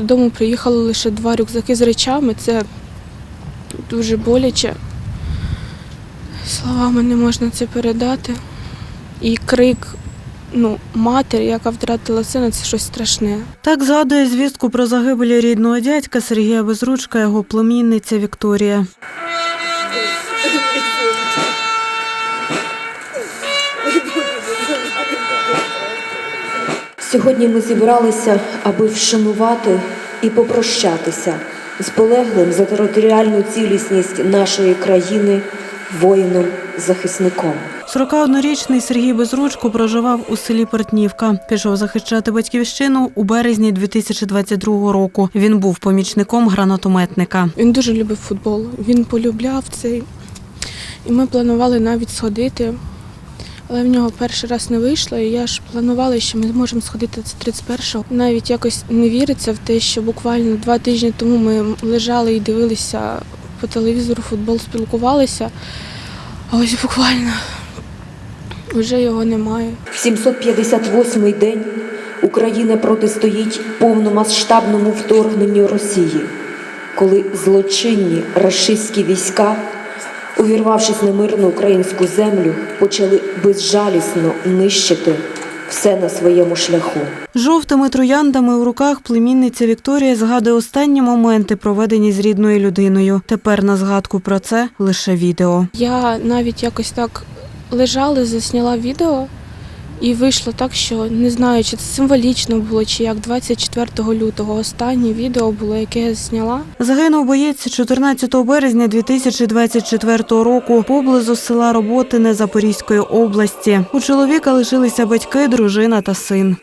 додому приїхали лише два рюкзаки з речами. Це дуже боляче. Словами не можна це передати. І крик ну, матері, яка втратила сина, це щось страшне. Так згадує звістку про загибелі рідного дядька Сергія Безручка, його племінниця Вікторія. Сьогодні ми зібралися, аби вшанувати і попрощатися з полеглим за територіальну цілісність нашої країни воїном-захисником. 41-річний Сергій Безручко проживав у селі Портнівка. Пішов захищати батьківщину у березні 2022 року. Він був помічником гранатометника. Він дуже любив футбол. Він полюбляв цей. І ми планували навіть сходити. Але в нього перший раз не вийшло, і я ж планувала, що ми зможемо сходити це 31-го. Навіть якось не віриться в те, що буквально два тижні тому ми лежали і дивилися по телевізору футбол, спілкувалися. А ось буквально вже його немає. В 758-й день Україна протистоїть повномасштабному вторгненню Росії, коли злочинні рашистські війська, увірвавшись на мирну українську землю, почали безжалісно нищити все на своєму шляху. Жовтими трояндами у руках племінниця Вікторія згадує останні моменти, проведені з рідною людиною. Тепер на згадку про це лише відео. Я навіть якось так лежала, засняла відео, і вийшло так, що не знаю, чи це символічно було, чи як 24 лютого останнє відео було, яке я зняла. Загинув боєць 14 березня 2024 року поблизу села Роботине Запорізької області. У чоловіка лишилися батьки, дружина та син.